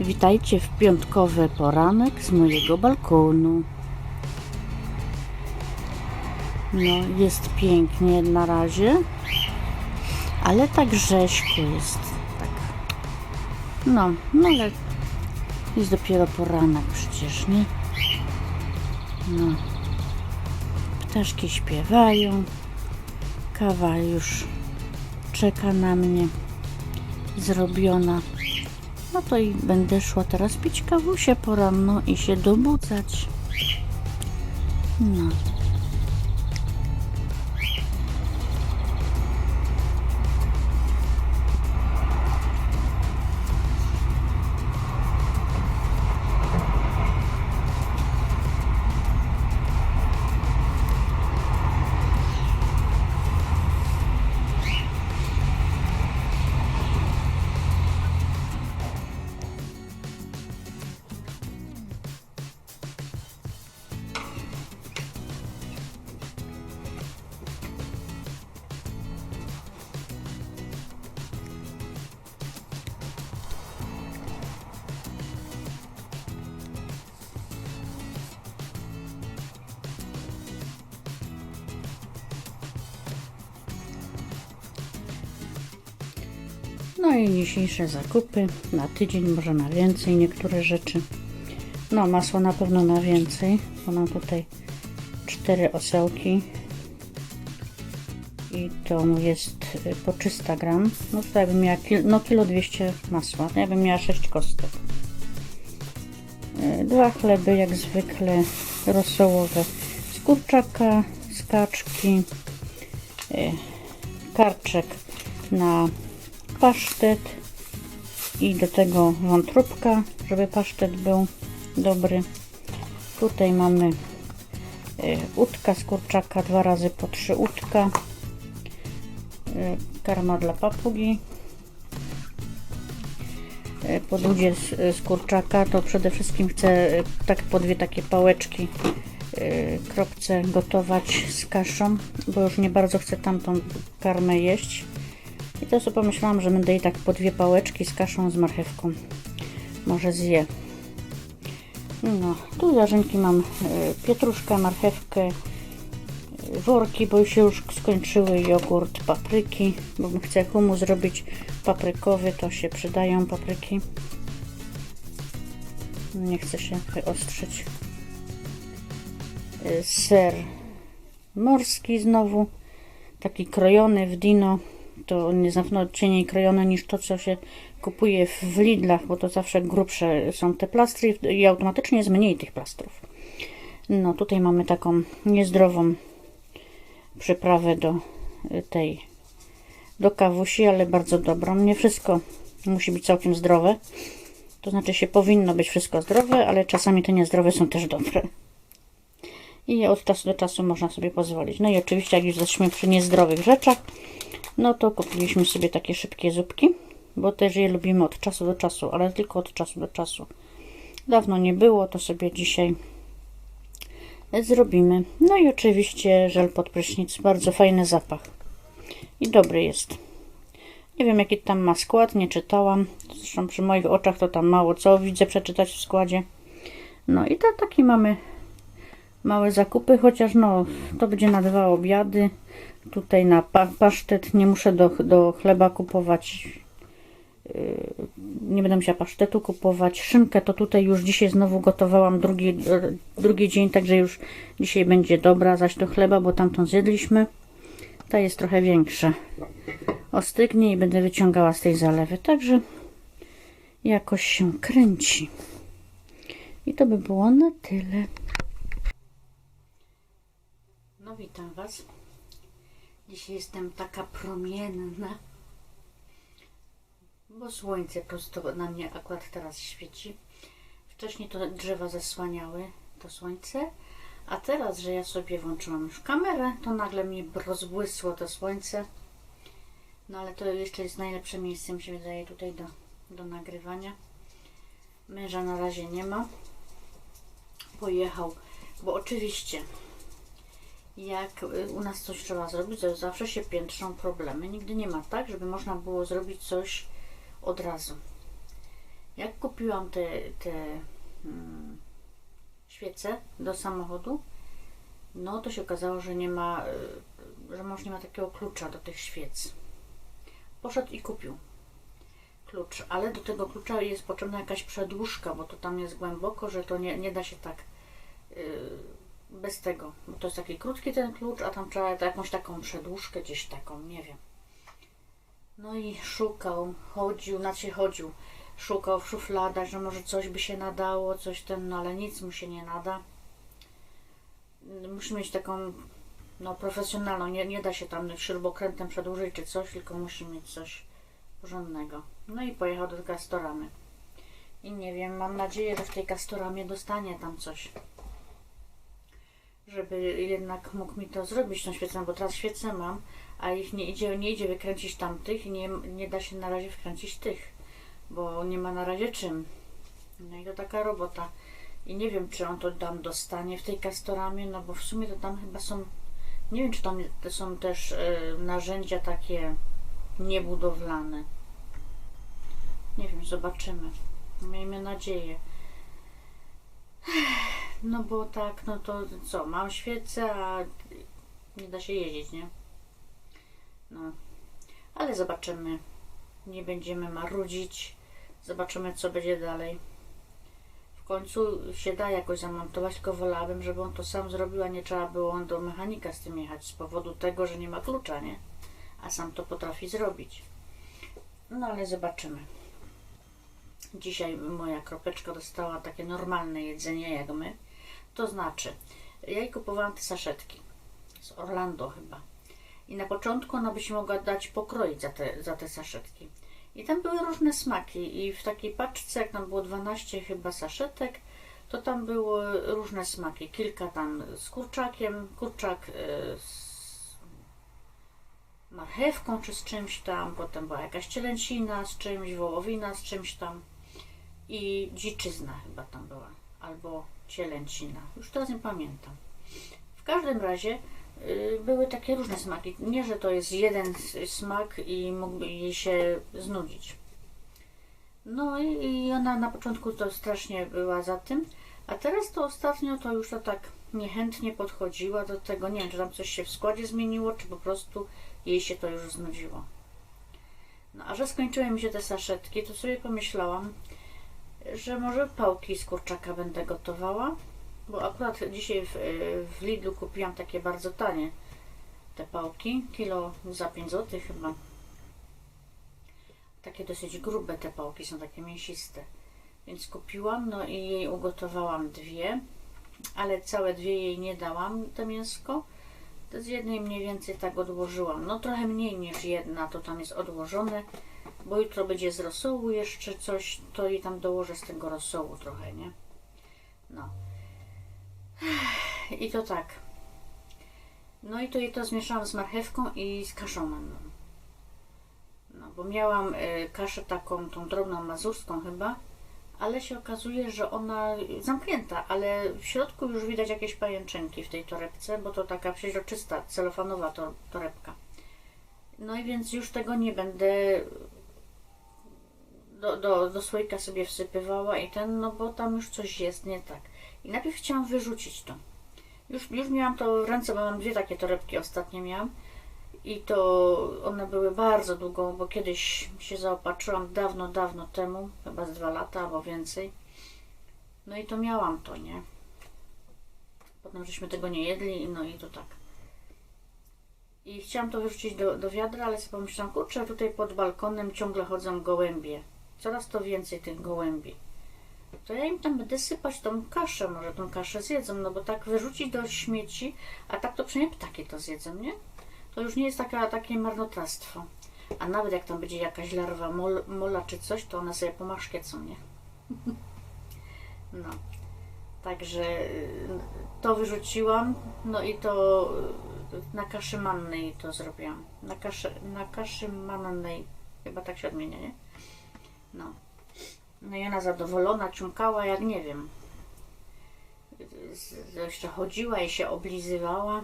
Witajcie w piątkowy poranek z mojego balkonu. No, jest pięknie na razie, ale tak rzeźko jest. Tak. No, no ale jest dopiero poranek przecież, nie? No. Ptaszki śpiewają. Kawa już czeka na mnie. Zrobiona. No to i będę szła teraz pić kawusię poranną i się dobudzać. No. I dzisiejsze zakupy na tydzień, może na więcej niektóre rzeczy. No masło na pewno na więcej, bo mam tutaj cztery osełki i to jest y, po 300 gram. No tutaj bym miała kil, no kilo 200 masła, ja bym miała 6 kostek. Y, Dwa chleby jak zwykle rosołowe z kurczaka, z kaczki, y, karczek na pasztet i do tego wątróbka, żeby pasztet był dobry. Tutaj mamy y, udka z kurczaka, dwa razy po trzy udka. Y, Karma dla papugi. Y, Po ludzie z, z kurczaka to przede wszystkim chcę tak po dwie takie pałeczki kropce gotować z kaszą, bo już nie bardzo chcę tamtą karmę jeść. I to sobie pomyślałam, że będę jej tak po dwie pałeczki z kaszą z marchewką. Może zje. No, tu jarzynki mam y, pietruszkę, marchewkę, y, worki, bo się już skończyły, jogurt, papryki, bo chcę humus zrobić paprykowy, to się przydają papryki. Nie chcę się wyostrzyć. Y, Ser morski znowu, taki krojony w dino, to on jest cieniej krojone niż to, co się kupuje w Lidlach, bo to zawsze grubsze są te plastry i automatycznie jest mniej tych plastrów. No tutaj mamy taką niezdrową przyprawę do y, tej do kawusi, ale bardzo dobrą. Nie wszystko musi być całkiem zdrowe. To znaczy się powinno być wszystko zdrowe, ale czasami te niezdrowe są też dobre. I od czasu do czasu można sobie pozwolić. No i oczywiście jak już jesteśmy przy niezdrowych rzeczach, no to kupiliśmy sobie takie szybkie zupki, bo też je lubimy od czasu do czasu, ale tylko od czasu do czasu. Dawno nie było, to sobie dzisiaj zrobimy. No i oczywiście żel pod prysznic, bardzo fajny zapach i dobry jest. Nie wiem jaki tam ma skład, nie czytałam. Zresztą przy moich oczach to tam mało co widzę przeczytać w składzie. No i to taki mamy małe zakupy, chociaż no to będzie na dwa obiady. Tutaj na pa pasztet nie muszę do, do chleba kupować. Yy, nie będę musiała pasztetu kupować. Szynkę to tutaj już dzisiaj znowu gotowałam drugi, drugi dzień, także już dzisiaj będzie dobra, zaś do chleba, bo tamtą zjedliśmy. Ta jest trochę większa. Ostygnie i będę wyciągała z tej zalewy, także jakoś się kręci. I to by było na tyle. Witam Was. Dzisiaj jestem taka promienna, bo słońce prosto na mnie akurat teraz świeci. Wcześniej to drzewa zasłaniały to słońce, a teraz, że ja sobie włączyłam już kamerę, to nagle mi rozbłysło to słońce. No ale to jeszcze jest najlepsze miejsce, mi się wydaje, tutaj do, do nagrywania. Męża na razie nie ma. Pojechał, bo oczywiście jak y, u nas coś trzeba zrobić, to zawsze się piętrzą problemy. Nigdy nie ma tak, żeby można było zrobić coś od razu. Jak kupiłam te, te mm, świece do samochodu, no to się okazało, że nie ma, y, że mąż nie ma takiego klucza do tych świec. Poszedł i kupił klucz, ale do tego klucza jest potrzebna jakaś przedłużka, bo to tam jest głęboko, że to nie, nie da się tak yy, bez tego, bo to jest taki krótki ten klucz, a tam trzeba jakąś taką przedłużkę gdzieś taką, nie wiem. No i szukał, chodził, znaczy chodził, szukał w szufladach, że może coś by się nadało, coś ten, no ale nic mu się nie nada. Musi mieć taką, no profesjonalną, nie, nie da się tam śrubokrętem przedłużyć czy coś, tylko musi mieć coś porządnego. No i pojechał do Castoramy. I nie wiem, mam nadzieję, że w tej Castoramie dostanie tam coś. Żeby jednak mógł mi to zrobić tą świecę, bo teraz świecę mam, a ich nie idzie, nie idzie wykręcić tamtych i nie, nie da się na razie wkręcić tych, bo nie ma na razie czym. No i to taka robota. I nie wiem, czy on to tam dostanie w tej Castoramie, no bo w sumie to tam chyba są, nie wiem, czy tam są też y, narzędzia takie niebudowlane. Nie wiem, zobaczymy. Miejmy nadzieję. No bo tak, no to co, mam świecę, a nie da się jeździć, nie? No, ale zobaczymy. Nie będziemy marudzić. Zobaczymy, co będzie dalej. W końcu się da jakoś zamontować, tylko wolałabym, żeby on to sam zrobił, a nie trzeba było on do mechanika z tym jechać z powodu tego, że nie ma klucza, nie? A sam to potrafi zrobić. No ale zobaczymy. Dzisiaj moja kropeczka dostała takie normalne jedzenie jak my. To znaczy, ja jej kupowałam te saszetki z Orlando chyba. I na początku ona by się mogła dać pokroić za te, za te saszetki. I tam były różne smaki i w takiej paczce, jak tam było 12 chyba saszetek, to tam były różne smaki. Kilka tam z kurczakiem, kurczak y, z marchewką czy z czymś tam, potem była jakaś cielęcina z czymś, wołowina z czymś tam i dziczyzna chyba tam była, albo cielęcina. Już teraz nie pamiętam. W każdym razie y, były takie różne smaki. Nie, że to jest jeden smak i mógłby jej się znudzić. No i, i ona na początku to strasznie była za tym, a teraz to ostatnio to już to tak niechętnie podchodziła do tego. Nie wiem, czy tam coś się w składzie zmieniło, czy po prostu jej się to już znudziło. No a że skończyły mi się te saszetki, to sobie pomyślałam, że może pałki z kurczaka będę gotowała, bo akurat dzisiaj w, w Lidlu kupiłam takie bardzo tanie te pałki, kilo za 5 zł chyba. Takie dosyć grube te pałki, są takie mięsiste. Więc kupiłam, no i jej ugotowałam dwie, ale całe dwie jej nie dałam, to mięsko. To z jednej mniej więcej tak odłożyłam. No trochę mniej niż jedna, to tam jest odłożone bo jutro będzie z rosołu jeszcze coś, to i tam dołożę z tego rosołu trochę, nie? No. I to tak. No i to i to zmieszałam z marchewką i z kaszą. No, bo miałam y, kaszę taką, tą drobną mazurską chyba, ale się okazuje, że ona zamknięta, ale w środku już widać jakieś pajęczynki w tej torebce, bo to taka przeźroczysta, celofanowa to, torebka. No i więc już tego nie będę do, do, do słoika sobie wsypywała i ten, no bo tam już coś jest nie tak. I najpierw chciałam wyrzucić to. Już, już miałam to w ręce, bo mam dwie takie torebki ostatnie miałam. I to one były bardzo długo, bo kiedyś się zaopatrzyłam dawno, dawno temu, chyba z dwa lata albo więcej. No i to miałam to, nie? Potem żeśmy tego nie jedli, no i to tak. I chciałam to wyrzucić do, do wiadra, ale sobie pomyślałam, kurczę, tutaj pod balkonem ciągle chodzą gołębie coraz to więcej tych gołębi. To ja im tam będę sypać tą kaszę, może tą kaszę zjedzą, no bo tak wyrzucić do śmieci, a tak to przynajmniej ptaki to zjedzą, nie? To już nie jest taka, takie marnotrawstwo. A nawet jak tam będzie jakaś larwa mol, mola czy coś, to one sobie pomaszkiecą, nie? no. Także y, to wyrzuciłam, no i to y, na kaszy mannej to zrobiłam. Na kaszy, na kaszy mannej, chyba tak się odmienia, nie? No. No i ona zadowolona ciumkała, jak nie wiem. Jeszcze chodziła i się oblizywała.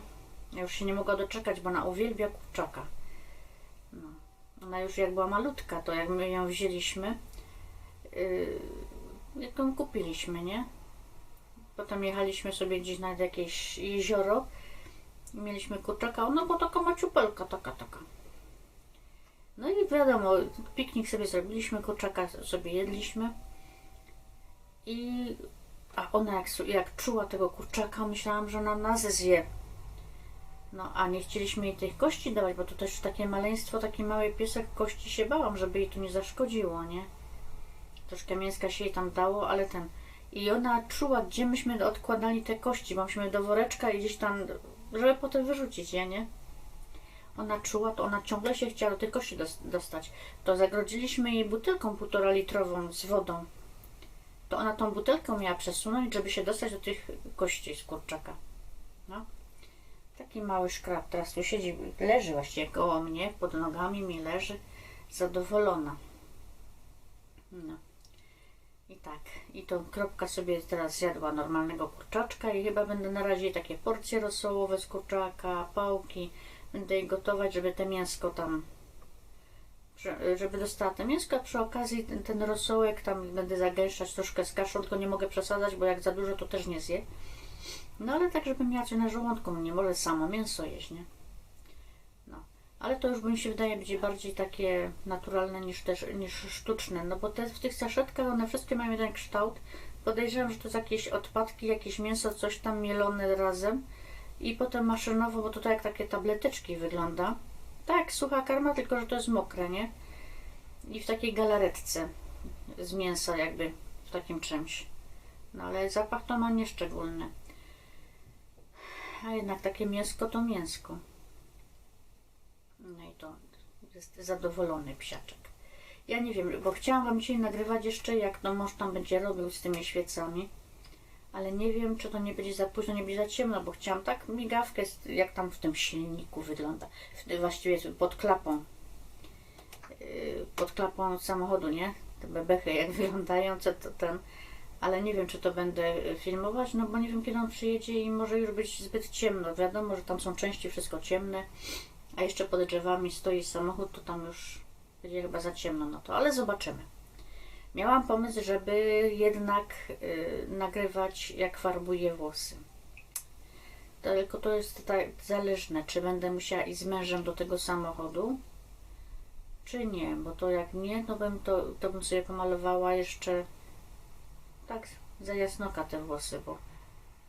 Ja już się nie mogła doczekać, bo ona uwielbia kurczaka. No. Ona już jak była malutka, to jak my ją wzięliśmy, yy, jak ją kupiliśmy, nie? Potem jechaliśmy sobie gdzieś nad jakieś jezioro i mieliśmy kurczaka, no bo taka maciupelka, taka, taka. No i wiadomo, piknik sobie zrobiliśmy, kurczaka sobie jedliśmy i a ona jak, jak czuła tego kurczaka, myślałam, że ona nas zje. No, a nie chcieliśmy jej tych kości dawać, bo to też takie maleństwo, taki mały piesek, kości się bałam, żeby jej to nie zaszkodziło, nie? Troszkę mięska się jej tam dało, ale ten... I ona czuła, gdzie myśmy odkładali te kości, bo myśmy do woreczka i gdzieś tam, żeby potem wyrzucić je, nie? Ona czuła, to ona ciągle się chciała do tych kości dos- dostać. To zagrodziliśmy jej butelką półtora litrową z wodą. To ona tą butelkę miała przesunąć, żeby się dostać do tych kości z kurczaka. No. Taki mały szkrab. Teraz tu siedzi, leży właściwie koło mnie, pod nogami mi leży, zadowolona. No. I tak. I tą kropka sobie teraz zjadła normalnego kurczaczka i chyba będę na razie takie porcje rosołowe z kurczaka, pałki. Będę jej gotować, żeby te mięsko tam że- żeby dostała te mięsko, a przy okazji ten, ten rosołek tam będę zagęszczać troszkę z kaszą, tylko nie mogę przesadzać, bo jak za dużo to też nie zje. No ale tak, żeby miała na żołądku, nie może samo mięso jeść, nie? No. Ale to już mi się wydaje będzie bardziej takie naturalne niż też niż sztuczne, no bo te w tych saszetkach one wszystkie mają jeden kształt. Podejrzewam, że to jest jakieś odpadki, jakieś mięso, coś tam mielone razem i potem maszynowo, bo to tak jak takie tableteczki wygląda. Tak, sucha karma, tylko że to jest mokre, nie? I w takiej galaretce z mięsa jakby, w takim czymś. No ale zapach to ma nieszczególny. A jednak takie mięsko to mięsko. No i to jest zadowolony psiaczek. Ja nie wiem, bo chciałam Wam dzisiaj nagrywać jeszcze, jak to mąż tam będzie robił z tymi świecami. Ale nie wiem, czy to nie będzie za późno, nie będzie za ciemno, bo chciałam tak migawkę, jak tam w tym silniku wygląda. Właściwie pod klapą. Yy, Pod klapą samochodu, nie? Te bebechy, jak wyglądają, co to ten. Ale nie wiem, czy to będę y, filmować, no bo nie wiem, kiedy on przyjedzie i może już być zbyt ciemno. Wiadomo, że tam są części wszystko ciemne, a jeszcze pod drzewami stoi samochód, to tam już będzie chyba za ciemno, no to, ale zobaczymy. Miałam pomysł, żeby jednak y, nagrywać, jak farbuję włosy. Tylko to jest tak zależne, czy będę musiała iść z mężem do tego samochodu, czy nie, bo to jak nie, to bym, to, to bym sobie pomalowała jeszcze tak za jasnoka te włosy, bo,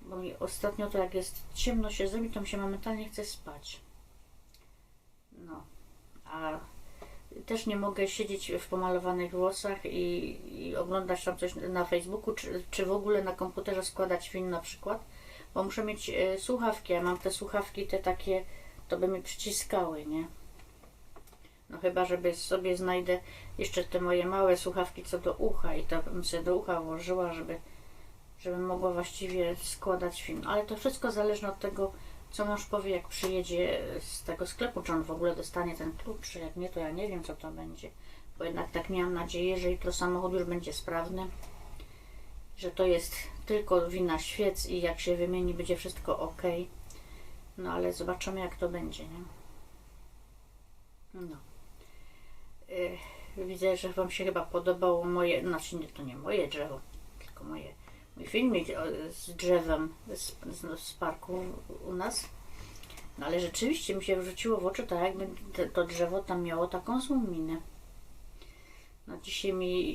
bo mi ostatnio to jak jest ciemno się zrobi, to mi się momentalnie chce spać. No, a też nie mogę siedzieć w pomalowanych włosach i, i oglądać tam coś na Facebooku, czy, czy w ogóle na komputerze składać film na przykład, bo muszę mieć e, słuchawki, a mam te słuchawki te takie, to by mi przyciskały, nie? No chyba, żeby sobie znajdę jeszcze te moje małe słuchawki co do ucha i to bym sobie do ucha włożyła, żeby, żeby mogła właściwie składać film. Ale to wszystko zależy od tego, co mąż powie, jak przyjedzie z tego sklepu, czy on w ogóle dostanie ten klucz, czy jak nie, to ja nie wiem, co to będzie. Bo jednak tak miałam nadzieję, że jutro samochód już będzie sprawny, że to jest tylko wina świec i jak się wymieni, będzie wszystko ok. No ale zobaczymy, jak to będzie, nie? No. Y, Widzę, że Wam się chyba podobało moje, znaczy nie, to nie moje drzewo, tylko moje, mój filmik z drzewem z, z, z parku u nas. No ale rzeczywiście mi się wrzuciło w oczy tak, jakby te, to drzewo tam miało taką złą minę. No dzisiaj mi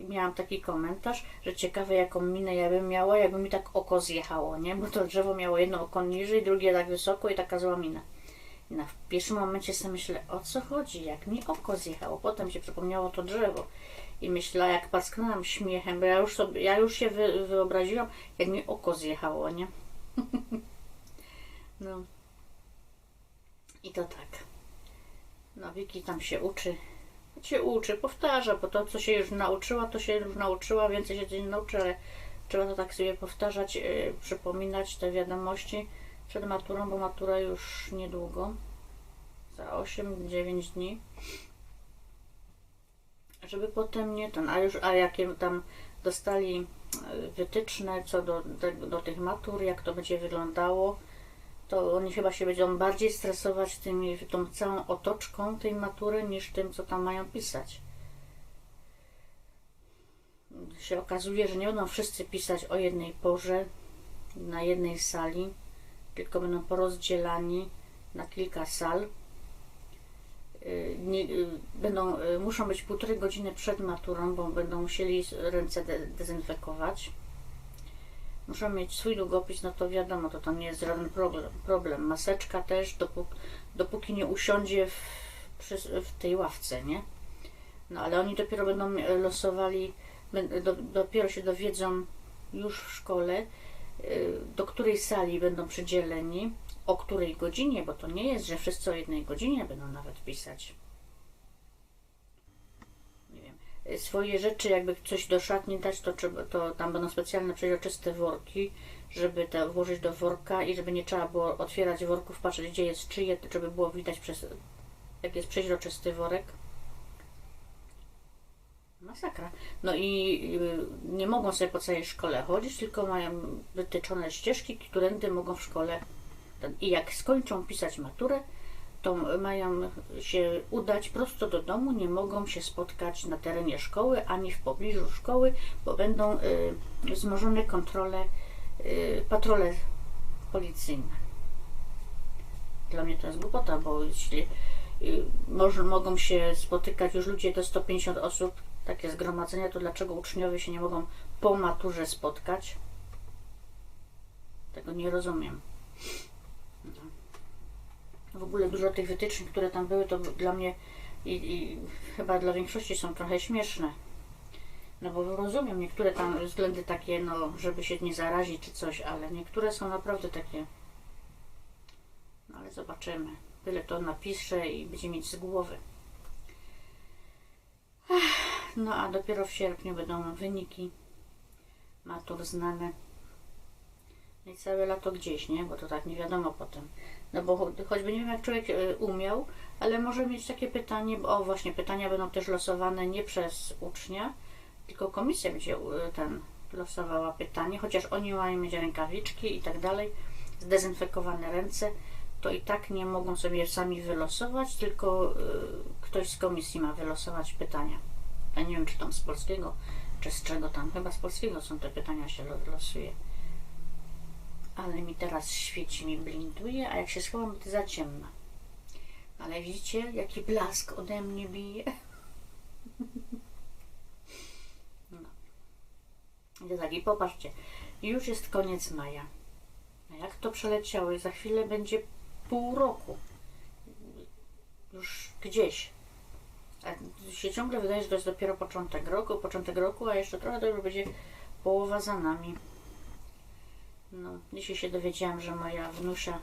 y, miałam taki komentarz, że ciekawe jaką minę ja bym miała, jakby mi tak oko zjechało, nie? Bo to drzewo miało jedno oko niżej, drugie tak wysoko i taka zła mina. Na w pierwszym momencie sobie myślę, o co chodzi, jak mi oko zjechało. Potem się przypomniało to drzewo. I myślę, jak pasknęłam śmiechem, bo ja już, sobie, ja już się wy, wyobraziłam, jak mi oko zjechało, nie? no. I to tak. No, Wiki tam się uczy. Się uczy, powtarza, bo to, co się już nauczyła, to się już nauczyła, więcej się nie nauczy, ale trzeba to tak sobie powtarzać, yy, przypominać te wiadomości przed maturą, bo matura już niedługo, za 8-9 dni, żeby potem nie ten, a już, a jakie tam dostali e, wytyczne co do, do, tych matur, jak to będzie wyglądało, to oni chyba się będą bardziej stresować tymi, tą całą otoczką tej matury niż tym, co tam mają pisać. się okazuje, że nie będą wszyscy pisać o jednej porze na jednej sali, tylko będą porozdzielani na kilka sal. Y, Nie, y, będą, y, muszą być półtorej godziny przed maturą, bo będą musieli ręce de- dezynfekować. Muszą mieć swój długopis, no to wiadomo, to, to nie jest żaden problem. problem. Maseczka też, dopóki, dopóki nie usiądzie w, w tej ławce, nie? No ale oni dopiero będą e, losowali, do, dopiero się dowiedzą już w szkole, do której sali będą przydzieleni, o której godzinie, bo to nie jest, że wszyscy o jednej godzinie będą nawet pisać. Nie wiem. Y, Swoje rzeczy, jakby coś do szatni dać, to, to tam będą specjalne przeźroczyste worki, żeby te włożyć do worka i żeby nie trzeba było otwierać worków, patrzeć gdzie jest czyje, żeby było widać przez, jak jest przeźroczysty worek. Masakra. No i y, nie mogą sobie po całej szkole chodzić, tylko mają wytyczone ścieżki, którędy mogą w szkole. I jak skończą pisać maturę, to mają się udać prosto do domu, nie mogą się spotkać na terenie szkoły ani w pobliżu szkoły, bo będą y, wzmożone kontrole, y, patrole policyjne. Dla mnie to jest głupota, bo jeśli mogą się spotykać już ludzie do 150 osób, takie zgromadzenia, to dlaczego uczniowie się nie mogą po maturze spotkać? Tego nie rozumiem. No. W ogóle dużo tych wytycznych, które tam były, to dla mnie i, i chyba dla większości są trochę śmieszne. No bo rozumiem niektóre tam względy takie, no, żeby się nie zarazić czy coś, ale niektóre są naprawdę takie. No ale zobaczymy. Tyle to napiszę i będzie mieć z głowy. No a dopiero w sierpniu będą wyniki matur znane. No I całe lato gdzieś, nie? Bo to tak nie wiadomo potem. No bo cho- choćby nie wiem jak człowiek e, umiał, ale może mieć takie pytanie, bo o właśnie pytania będą też losowane nie przez ucznia, tylko komisja będzie ten losowała pytanie, chociaż oni mają mieć rękawiczki i tak dalej, zdezynfekowane ręce, to i tak nie mogą sobie sami wylosować, tylko y, ktoś z komisji ma wylosować pytania. Ja nie wiem, czy tam z polskiego, czy z czego tam. Chyba z polskiego są te pytania się lo- losuje. Ale mi teraz świeci, mi blinduje, a jak się schowam, to za ciemno. Ale widzicie, jaki blask ode mnie bije? No. Tak, i popatrzcie, już jest koniec maja. Jak to przeleciało? Za chwilę będzie pół roku. Już gdzieś. A się ciągle wydaje, że to jest dopiero początek roku, początek roku, a jeszcze trochę to już będzie połowa za nami. No, dzisiaj się dowiedziałam, że moja wnusia,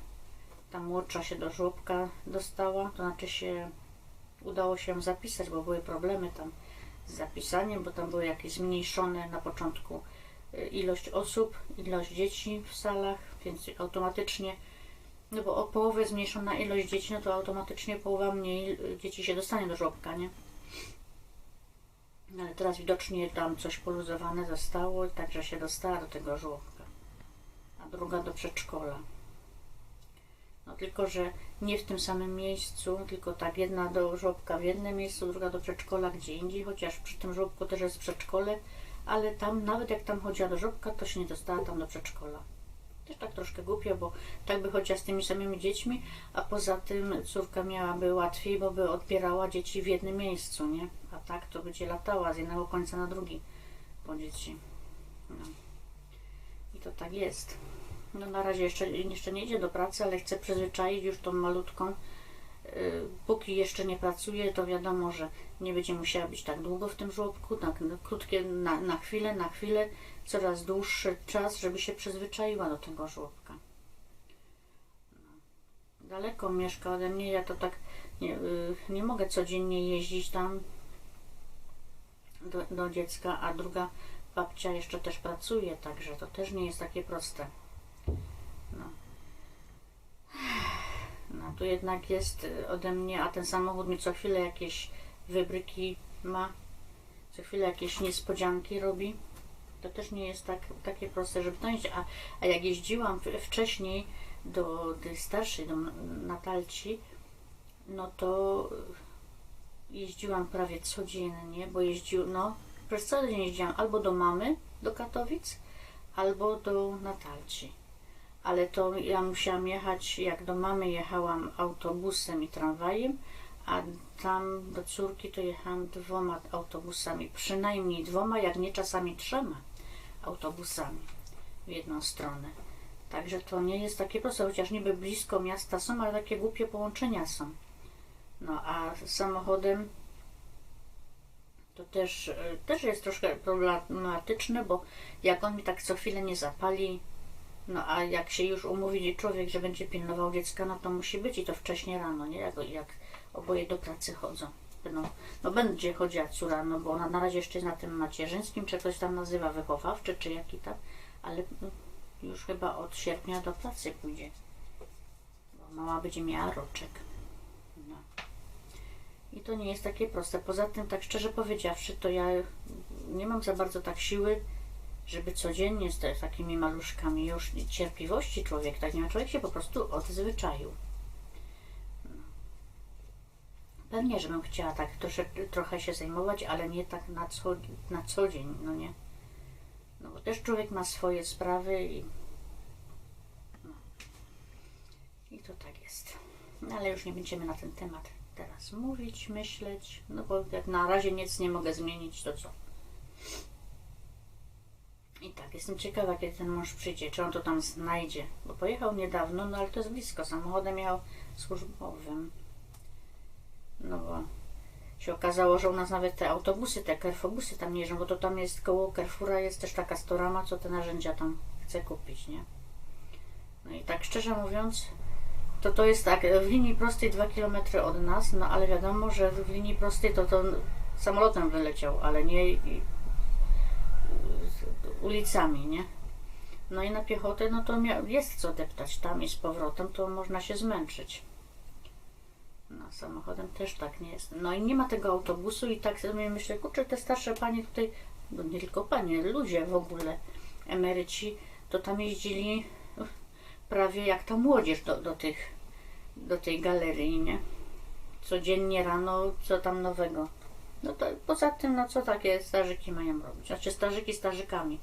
ta młodsza się do żłobka dostała, to znaczy się udało się zapisać, bo były problemy tam z zapisaniem, bo tam były jakieś zmniejszone na początku y, ilość osób, ilość dzieci w salach, więc automatycznie, no bo o połowę zmniejszona ilość dzieci, no to automatycznie połowa mniej y, dzieci się dostanie do żłobka, nie? No Ale teraz widocznie tam coś poluzowane zostało, także się dostała do tego żłobka, a druga do przedszkola. No tylko, że nie w tym samym miejscu, tylko tak jedna do żłobka w jednym miejscu, druga do przedszkola gdzie indziej, chociaż przy tym żłobku też jest przedszkole, ale tam, nawet jak tam chodziła do żłobka, to się nie dostała tam do przedszkola. Też tak troszkę głupio, bo tak by chodziła z tymi samymi dziećmi, a poza tym córka miałaby łatwiej, bo by odbierała dzieci w jednym miejscu, nie? A tak to będzie latała z jednego końca na drugi po dzieci. No. I to tak jest. No na razie jeszcze, jeszcze nie idzie do pracy, ale chcę przyzwyczaić już tą malutką. Yy, Póki jeszcze nie pracuje, to wiadomo, że nie będzie musiała być tak długo w tym żłobku, tak no, krótkie na, na chwilę, na chwilę, coraz dłuższy czas, żeby się przyzwyczaiła do tego żłobka. No. Daleko mieszka ode mnie, ja to tak nie, yy, nie mogę codziennie jeździć tam do, do dziecka, a druga babcia jeszcze też pracuje, także to też nie jest takie proste. No. No tu jednak jest y, ode mnie, a ten samochód mi co chwilę jakieś wybryki ma, co chwilę jakieś niespodzianki robi. To też nie jest tak, takie proste, żeby to jeździć. A, a jak jeździłam wcześniej do tej starszej, do Natalci, no to jeździłam prawie codziennie, bo jeździł, no przez cały dzień jeździłam albo do mamy, do Katowic, albo do Natalci. Ale to ja musiałam jechać, jak do mamy jechałam autobusem i tramwajem, a tam do córki to jechałam dwoma autobusami, przynajmniej dwoma, jak nie czasami trzema autobusami w jedną stronę. Także to nie jest takie proste, chociaż niby blisko miasta są, ale takie głupie połączenia są. No a samochodem to też, e, też jest troszkę problematyczne, bo jak on mi tak co chwilę nie zapali, no a jak się już umówi człowiek, że będzie pilnował dziecka, no to musi być i to wcześnie rano, nie? Jak, jak oboje do pracy chodzą. No, no będzie chodziła córa, no bo ona na razie jeszcze jest na tym macierzyńskim, czy ktoś tam nazywa wychowawczy, czy jaki tam, ale już chyba od sierpnia do pracy pójdzie. Bo mama będzie miała roczek. No. I to nie jest takie proste. Poza tym, tak szczerze powiedziawszy, to ja nie mam za bardzo tak siły, żeby codziennie z takimi maluszkami już cierpliwości człowiek, tak nie ma. Człowiek się po prostu odzwyczaił. Pewnie, żebym chciała tak trochę się zajmować, ale nie tak na co, na co dzień, no nie. No bo też człowiek ma swoje sprawy i no. I to tak jest. No ale już nie będziemy na ten temat teraz mówić, myśleć, no bo jak na razie nic nie mogę zmienić, to co? I tak, jestem ciekawa, kiedy ten mąż przyjdzie, czy on to tam znajdzie, bo pojechał niedawno, no ale to jest blisko, samochodem jechał służbowym. No bo się okazało, że u nas nawet te autobusy, te kerfobusy tam nie jeżdżą, bo to tam jest koło Carrefoura jest też taka storama, co te narzędzia tam chce kupić, nie? No i tak szczerze mówiąc, to to jest tak, w linii prostej 2 km od nas, no ale wiadomo, że w linii prostej to, to samolotem wyleciał, ale nie ulicami, nie? No i na piechotę, no to jest co deptać tam i z powrotem, to można się zmęczyć. No, samochodem też tak nie jest. No i nie ma tego autobusu i tak sobie myślę, kurczę, te starsze panie tutaj, no nie tylko panie, ludzie w ogóle, emeryci, to tam jeździli prawie jak ta młodzież do, do, tych, do tej galerii, nie? Codziennie rano, co tam nowego. No to poza tym, no co takie starzyki mają robić? Znaczy starzyki starzykami.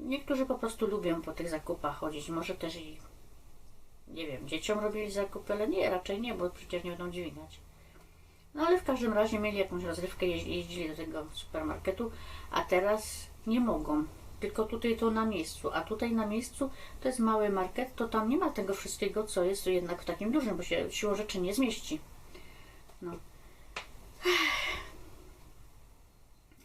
Niektórzy po prostu lubią po tych zakupach chodzić. Może też i, nie wiem, dzieciom robili zakupy, ale nie, raczej nie, bo przecież nie będą dźwigać. No ale w każdym razie mieli jakąś rozrywkę, jeździli do tego supermarketu, a teraz nie mogą tylko tutaj to na miejscu, a tutaj na miejscu to jest mały market, to tam nie ma tego wszystkiego, co jest jednak w takim dużym, bo się siłą rzeczy nie zmieści. No.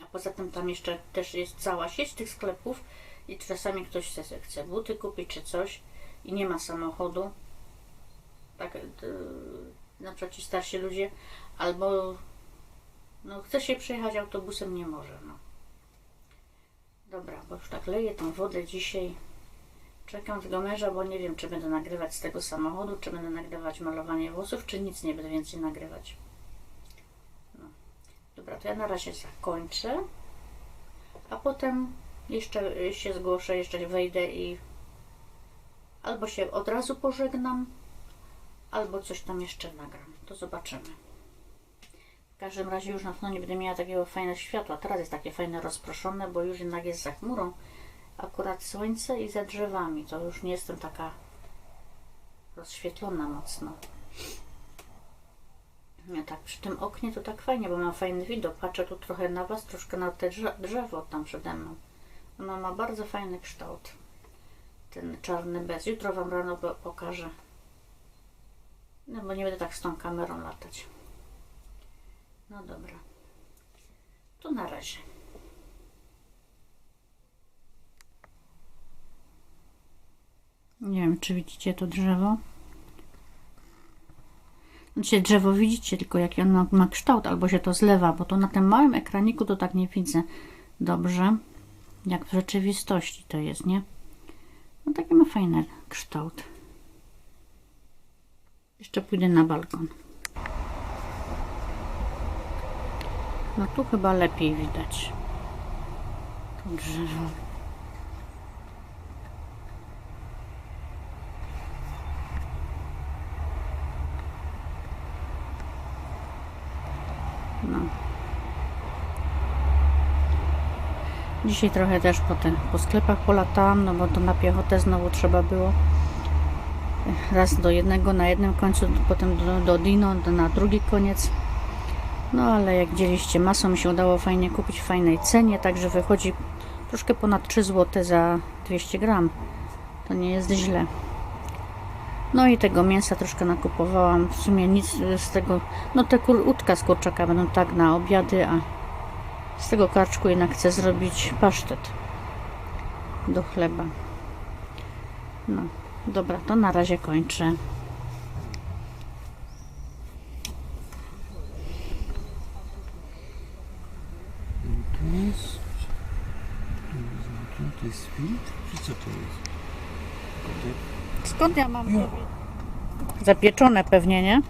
A poza tym tam jeszcze też jest cała sieć tych sklepów i czasami ktoś chce, chce buty kupić czy coś i nie ma samochodu. Tak, na przykład ci starsi ludzie, albo no, chce się przejechać autobusem, nie może. No. Dobra, bo już tak leję tą wodę dzisiaj. Czekam tego męża, bo nie wiem, czy będę nagrywać z tego samochodu, czy będę nagrywać malowanie włosów, czy nic nie będę więcej nagrywać. No. Dobra, to ja na razie zakończę, a potem jeszcze się zgłoszę, jeszcze wejdę i albo się od razu pożegnam, albo coś tam jeszcze nagram. To zobaczymy. W każdym razie już na pewno nie będę miała takiego fajnego światła. Teraz jest takie fajne rozproszone, bo już jednak jest za chmurą. Akurat słońce i za drzewami. To już nie jestem taka rozświetlona mocno. Ja tak przy tym oknie to tak fajnie, bo mam fajny widok. Patrzę tu trochę na Was, troszkę na te drzewo tam przede mną. Ono ma bardzo fajny kształt. Ten czarny bez. Jutro Wam rano pokażę. No bo nie będę tak z tą kamerą latać. No dobra. To na razie. Nie wiem, czy widzicie to drzewo. Znaczy drzewo widzicie, tylko jaki on ma, ma kształt, albo się to zlewa, bo to na tym małym ekraniku to tak nie widzę dobrze, jak w rzeczywistości to jest, nie? No taki ma fajny kształt. Jeszcze pójdę na balkon. No tu chyba lepiej widać to drzewo. No. Dzisiaj trochę też po, tych, po sklepach polatałam, no bo to na piechotę znowu trzeba było. Raz do jednego na jednym końcu, potem do, do Dino, do, na drugi koniec. No ale jak widzieliście, masą mi się udało fajnie kupić w fajnej cenie, także wychodzi troszkę ponad 3 zł za 200 gram. To nie jest źle. No i tego mięsa troszkę nakupowałam. W sumie nic z tego. No te kur, utka z kurczaka będą tak na obiady, a z tego karczku jednak chcę zrobić pasztet do chleba. No, dobra, to na razie kończę. To jest... Filtr? Czy co to jest? Skąd ja mam Zapieczone pewnie, nie?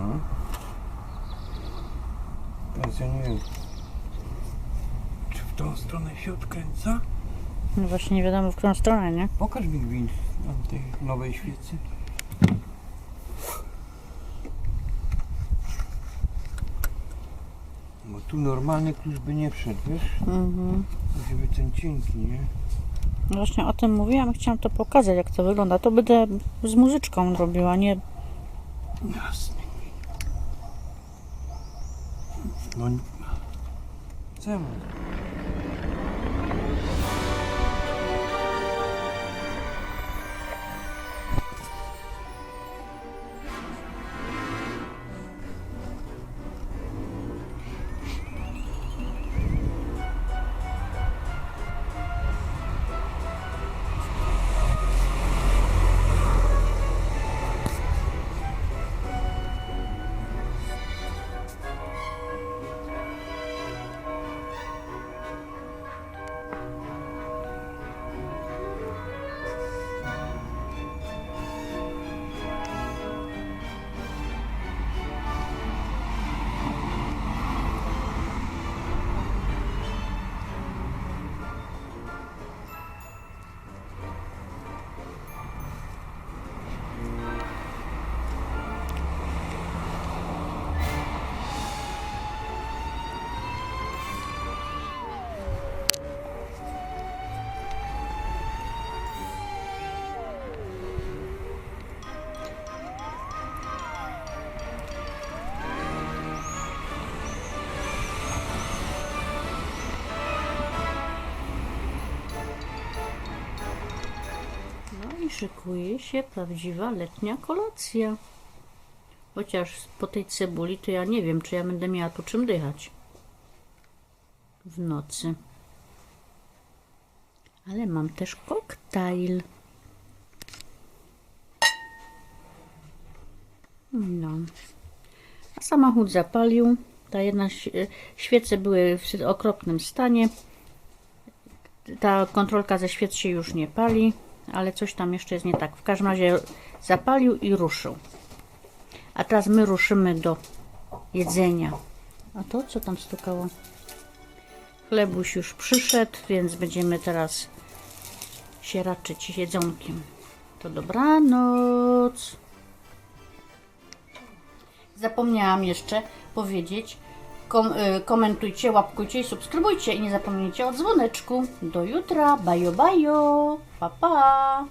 No. Teraz ja nie wiem. Tą stronę się odkręca? No właśnie nie wiadomo w którą stronę, nie? Pokaż mi gwint na tej nowej świecy. Bo tu normalny klucz by nie wszedł, wiesz? Mhm. Musi być ten cienki, nie? No Właśnie o tym mówiłam, chciałam to pokazać, jak to wygląda. To będę z muzyczką robiła, nie Jasne. No... Co ja mam? Szykuje się prawdziwa letnia kolacja. Chociaż po tej cebuli to ja nie wiem, czy ja będę miała tu czym dychać. W nocy. Ale mam też koktajl. No. A samochód zapalił. Ta jedna świece były w okropnym stanie. Ta kontrolka ze świec się już nie pali, ale coś tam jeszcze jest nie tak. W każdym razie zapalił i ruszył. A teraz my ruszymy do jedzenia. A to co tam stukało? Chlebuś już przyszedł, więc będziemy teraz się raczyć jedzonkiem. To dobranoc. Zapomniałam jeszcze powiedzieć. Kom, y, komentujcie, łapkujcie i subskrybujcie. I nie zapomnijcie o dzwoneczku. Do jutra. Bajo, bajo. Pa, pa.